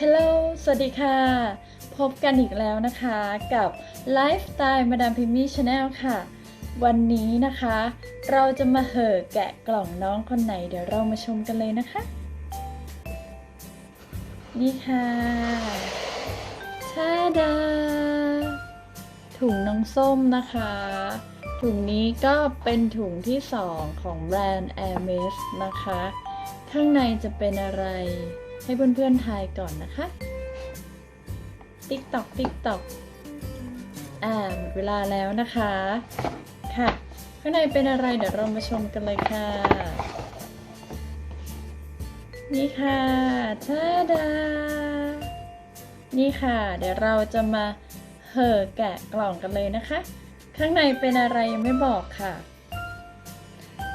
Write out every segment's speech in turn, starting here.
ฮัลโหลสวัสดีค่ะ พบกันอีกแล้วนะคะกับ Lifestyle มาดามพิมมี่ชาแนลค่ะ วันนี้นะคะ เราจะมาเห่อแกะกล่องน้องคนไหน เดี๋ยวเรามาชมกันเลยนะคะ นี่ค่ะชาดา ถุงน้องส้มนะคะ ถุงนี้ก็เป็นถุงที่ 2 ของแบรนด์ Hermes นะคะ ข้างในจะเป็นอะไร ให้เพื่อนๆทายก่อนนะคะ ติ๊กตอกติ๊กตอกอ่าหมดเวลาแล้วนะคะ ค่ะ ข้างในเป็นอะไรเดี๋ยวเรามาชมกันเลยค่ะ นี่ค่ะชาดา นี่ค่ะ เดี๋ยวเราจะมาเห่อแกะกล่องกันเลยนะคะ ข้างในเป็นอะไรยังไม่บอกค่ะ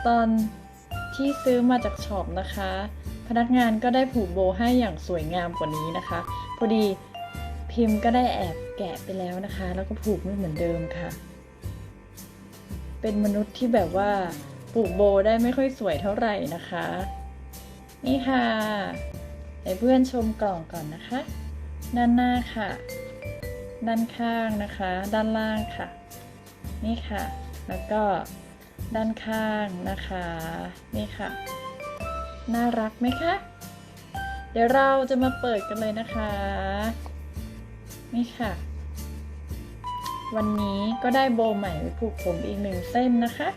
ตอนที่ซื้อมาจากช็อปนะคะ พนักงานก็ได้ผูกโบให้อย่างสวยงามกว่านี้นะคะ พอดีพิมพ์ก็ได้แอบแกะไปแล้วนะคะ แล้วก็ผูกไม่เหมือนเดิมค่ะ เป็นมนุษย์ที่แบบว่าผูกโบได้ไม่ค่อยสวยเท่าไหร่นะคะ นี่ค่ะให้เพื่อนชมกล่องก่อนนะคะ ด้านหน้าค่ะ ด้านข้างนะคะ ด้านล่างค่ะ นี่ค่ะ แล้วก็ด้านข้างนะคะ นี่ค่ะ น่ารักไหมคะ เดี๋ยวเราจะมาเปิดกันเลยนะคะ นี่ค่ะ วันนี้ก็ได้โบใหม่ไว้ผูกผมอีกหนึ่งเส้นนะคะ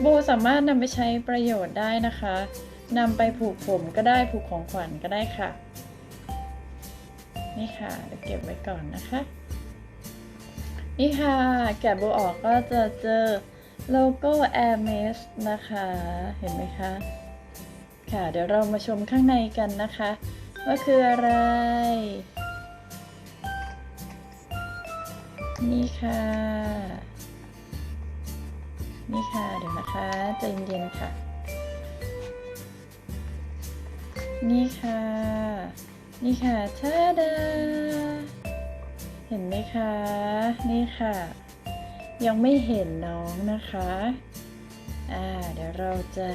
โบสามารถนำไปใช้ประโยชน์ได้นะคะนำไปผูกผมก็ได้ผูกของขวัญก็ได้ค่ะ นี่ค่ะเดี๋ยวเก็บไว้ก่อนนะคะ นี่ค่ะ แกะโบออกก็จะเจอโลโก้ Hermes นะคะ เห็นไหมคะ ค่ะ เดี๋ยวเรามาชมข้างในกันนะคะ ว่าคืออะไร นี่ค่ะ นี่ค่ะ เดี๋ยวนะคะใจเย็นๆค่ะ นี่ค่ะ นี่ค่ะชาดา เห็นไหมคะ นี่ค่ะ ยังไม่เห็นน้องนะคะ อ่า เดี๋ยวเราจะ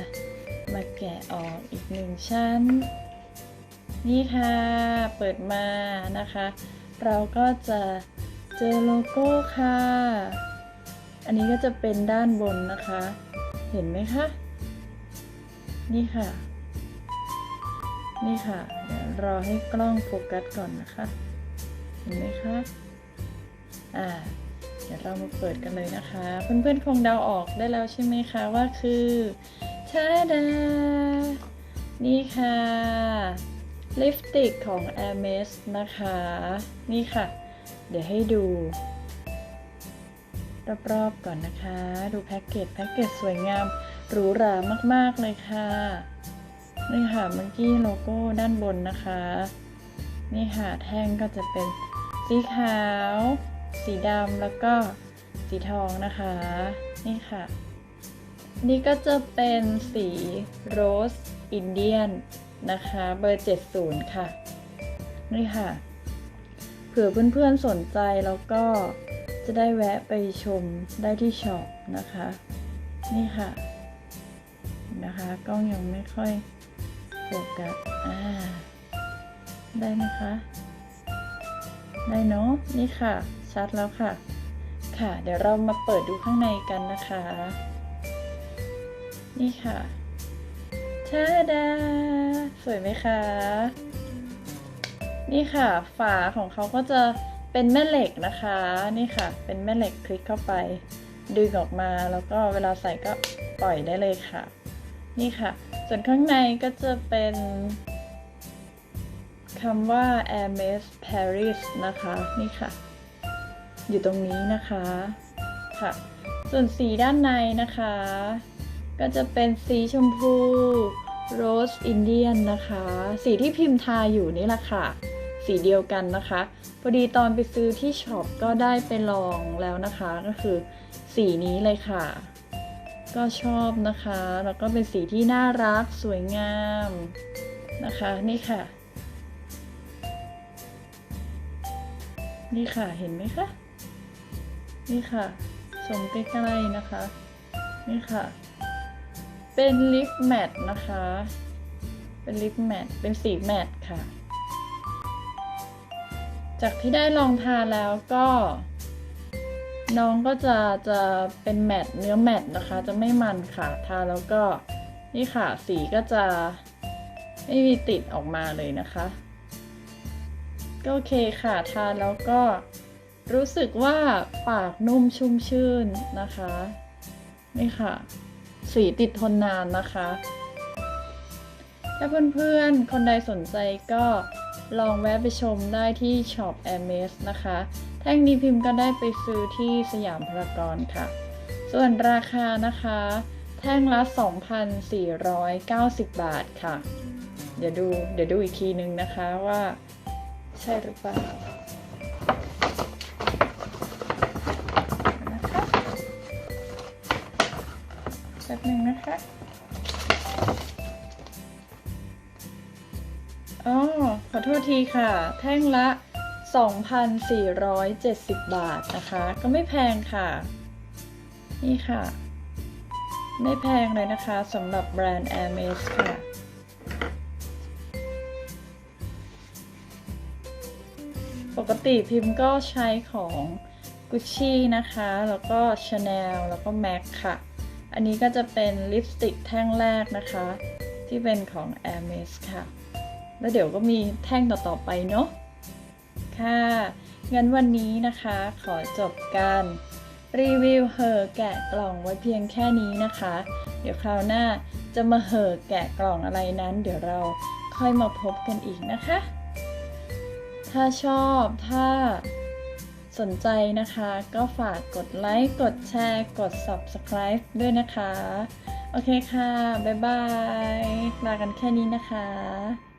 มาแกะออกอีกหนึ่งชั้น นี่ค่ะ เปิดมานะคะ เราก็จะเจอโลโก้ค่ะ อันนี้ก็จะเป็นด้านบนนะคะ เห็นไหมคะ นี่ค่ะ นี่ค่ะ เดี๋ยวรอให้กล้องโฟกัสก่อนนะคะ เห็นไหมคะ อ่า เดี๋ยวเรามาเปิดกันเลยนะคะ เพื่อนๆคงเดาออกได้แล้วใช่ไหมคะว่าคือชาดา นี่ค่ะลิปสติกของ Hermes นะคะ นี่ค่ะ เดี๋ยวให้ดูรอบๆก่อนนะคะ ดูแพ็กเกจแพ็กเกจสวยงามหรูหรามากๆเลยค่ะ นี่ค่ะเมื่อกี้โลโก้ด้านบนนะคะ นี่ค่ะแท่งก็จะเป็นสีขาว สีดำแล้วก็สีทองนะคะ นี่ค่ะ นี่ก็จะเป็นสีโรสอินเดียนนะคะเบอร์ 70 ค่ะ นี่ค่ะ เผื่อเพื่อนๆสนใจแล้วก็จะได้แวะไปชมได้ที่ช็อปนะคะ นี่ค่ะนะคะกล้องยังไม่ค่อยโฟกัสอ่าได้ไหมคะ ได้เนาะนี่ค่ะ ชัดแล้วค่ะ ค่ะ เดี๋ยวเรามาเปิดดูข้างในกันนะคะ นี่ค่ะชาดา สวยไหมคะ นี่ค่ะ ฝาของเขาก็จะเป็นแม่เหล็กนะคะ นี่ค่ะ เป็นแม่เหล็กคลิกเข้าไป ดึงออกมาแล้วก็เวลาใส่ก็ปล่อยได้เลยค่ะ นี่ค่ะ ส่วนข้างในก็จะเป็นคำว่า Hermes Paris นะคะ นี่ค่ะ อยู่ตรงนี้นะคะค่ะ ส่วนสีด้านในนะคะ ก็จะเป็นสีชมพู Rose Indian นะคะ สีที่พิมพ์ทาอยู่นี่แหละค่ะ สีเดียวกันนะคะ พอดีตอนไปซื้อที่ช็อปก็ได้ไปลองแล้วนะคะ ก็คือสีนี้เลยค่ะ ก็ชอบนะคะ แล้วก็เป็นสีที่น่ารักสวยงามนะคะ นี่ค่ะ นี่ค่ะ เห็นไหมคะ นี่ค่ะชมใกล้ๆนะคะ นี่ค่ะ เป็นลิปแมทนะคะ เป็นลิปแมทเป็นสีแมทค่ะ จากที่ได้ลองทาแล้วก็ น้องก็จะจะเป็นแมตเนื้อแมตนะคะ จะไม่มันค่ะ ทาแล้วก็นี่ค่ะ สีก็จะไม่มีติดออกมาเลยนะคะ ก็โอเคค่ะ ทาแล้วก็ รู้สึกว่าปากนุ่มชุ่มชื่นนะคะ นี่ค่ะ สีติดทนนานนะคะ ถ้าเพื่อนๆ คนใดสนใจก็ลองแวะไปชมได้ที่ช็อป a m a z นะคะ แท่งนี้พิมพ์ก็ได้ไปซื้อที่สยามพารากอนค่ะ ส่วนราคานะคะ แท่งละ 2,490 บาทค่ะ เดี๋ยวดู เดี๋ยวดูอีกทีนึงนะคะว่าใช่หรือเปล่า หนึ่งนะคะอ๋อขอโทษทีค่ะ แท่งละ 2,470 บาทนะคะ ก็ไม่แพงค่ะ นี่ค่ะ ไม่แพงเลยนะคะสำหรับแบรนด์ a i r m e s ค่ะ ปกติพิมพ์ก็ใช้ของ Gucci นะคะ แล้วก็ Chanel แล้วก็ MAC ค่ะ อันนี้ก็จะเป็นลิปสติกแท่งแรกนะคะ ที่เป็นของ a i r m e s ค่ะ แล้วเดี๋ยวก็มีแท่งต่อๆไปเนาะค่ะงั้นวันนี้นะคะขอจบการรีวิวเหอแกะกล่องไว้เพียงแค่นี้นะคะ เดี๋ยวคราวหน้าจะมาเหอแกะกล่องอะไรนั้น เดี๋ยวเราค่อยมาพบกันอีกนะคะ ถ้าชอบถ้า สนใจนะคะก็ฝากกดไลค์กดแชร์กด subscribe ด้วยนะคะ โอเคค่ะ บ๊ายบาย ลากันแค่นี้นะคะ